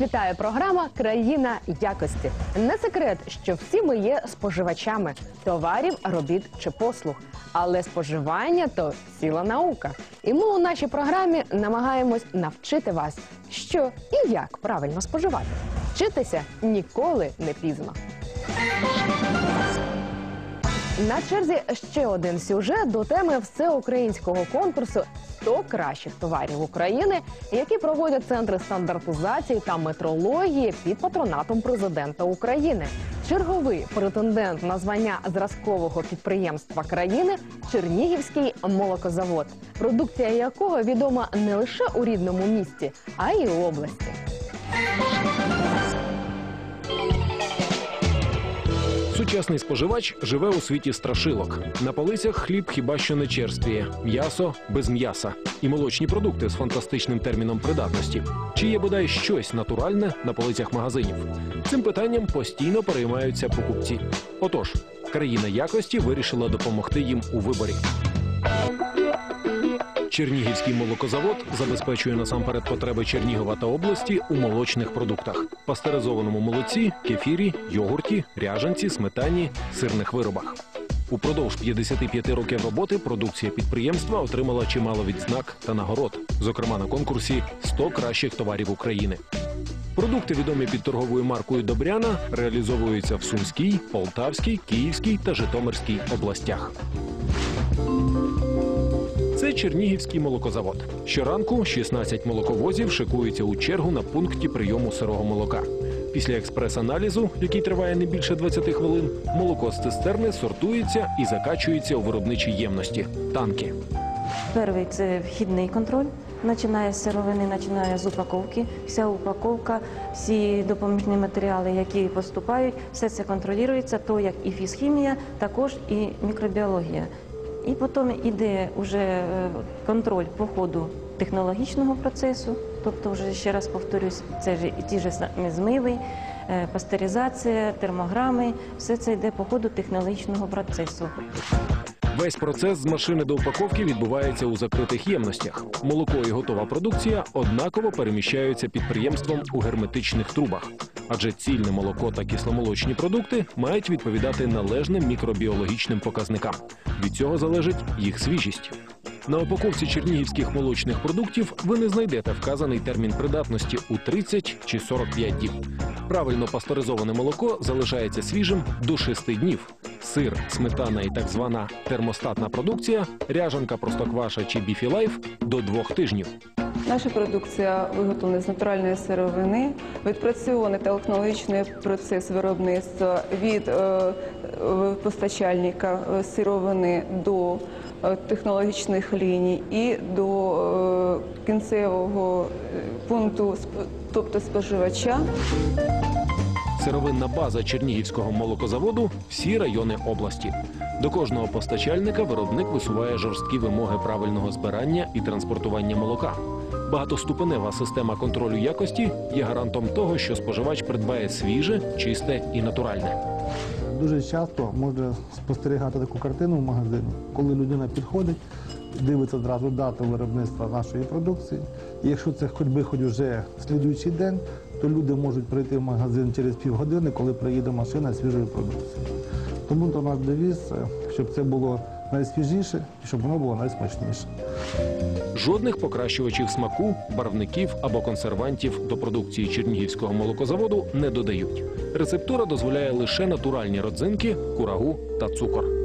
вітає програма Країна якості. Не секрет, що всі ми є споживачами товарів, робіт чи послуг. Але споживання то ціла наука. І ми у нашій програмі намагаємось навчити вас, що і як правильно споживати. Вчитися ніколи не пізно. На черзі ще один сюжет до теми всеукраїнського конкурсу «100 кращих товарів України, які проводять центри стандартизації та метрології під патронатом президента України. Черговий претендент на звання зразкового підприємства країни Чернігівський молокозавод, продукція якого відома не лише у рідному місті, а й області. Сучасний споживач живе у світі страшилок. На полицях хліб хіба що не черствіє, м'ясо без м'яса і молочні продукти з фантастичним терміном придатності. Чи є бодай щось натуральне на полицях магазинів? Цим питанням постійно переймаються покупці. Отож, країна якості вирішила допомогти їм у виборі. Чернігівський молокозавод забезпечує насамперед потреби Чернігова та області у молочних продуктах: пастеризованому молоці, кефірі, йогурті, ряжанці, сметані, сирних виробах. Упродовж 55 років роботи продукція підприємства отримала чимало відзнак та нагород, зокрема на конкурсі «100 кращих товарів України. Продукти, відомі під торговою маркою Добряна, реалізовуються в Сумській, Полтавській, Київській та Житомирській областях. Це Чернігівський молокозавод. Щоранку 16 молоковозів шикуються у чергу на пункті прийому сирого молока. Після експрес-аналізу, який триває не більше 20 хвилин, молоко з цистерни сортується і закачується у виробничі ємності танки. Перший це вхідний контроль. Починає з сировини, починає з упаковки. Вся упаковка, всі допоміжні матеріали, які поступають, все це контролюється, то як і фізхімія, також і мікробіологія. І потім іде вже контроль по ходу технологічного процесу, тобто, вже ще раз повторюсь, це ж ті ж самі змиви, е, пастеризація, термограми, все це йде по ходу технологічного процесу. Весь процес з машини до упаковки відбувається у закритих ємностях. Молоко і готова продукція однаково переміщаються підприємством у герметичних трубах. Адже цільне молоко та кисломолочні продукти мають відповідати належним мікробіологічним показникам. Від цього залежить їх свіжість. На упаковці чернігівських молочних продуктів ви не знайдете вказаний термін придатності у 30 чи 45 діб. Правильно пастеризоване молоко залишається свіжим до 6 днів. Сир, сметана і так звана термостатна продукція, ряжанка, простокваша чи біфілайф до двох тижнів. Наша продукція виготовлена з натуральної сировини, відпрацьований технологічний процес виробництва від е, постачальника е, сировини до е, технологічних ліній і до кінцевого пункту, тобто споживача. Сировинна база Чернігівського молокозаводу всі райони області. До кожного постачальника виробник висуває жорсткі вимоги правильного збирання і транспортування молока. Багатоступенева система контролю якості є гарантом того, що споживач придбає свіже, чисте і натуральне. Дуже часто можна спостерігати таку картину в магазині, коли людина підходить, дивиться одразу дату виробництва нашої продукції. І якщо це хоч би хоч уже слідуючий день, то люди можуть прийти в магазин через півгодини, коли приїде машина з свіжою продукцією. Тому то наш девіз, е, щоб це було найсвіжіше і щоб воно було найсмачніше. Жодних покращувачів смаку, барвників або консервантів до продукції Чернігівського молокозаводу не додають. Рецептура дозволяє лише натуральні родзинки, курагу та цукор.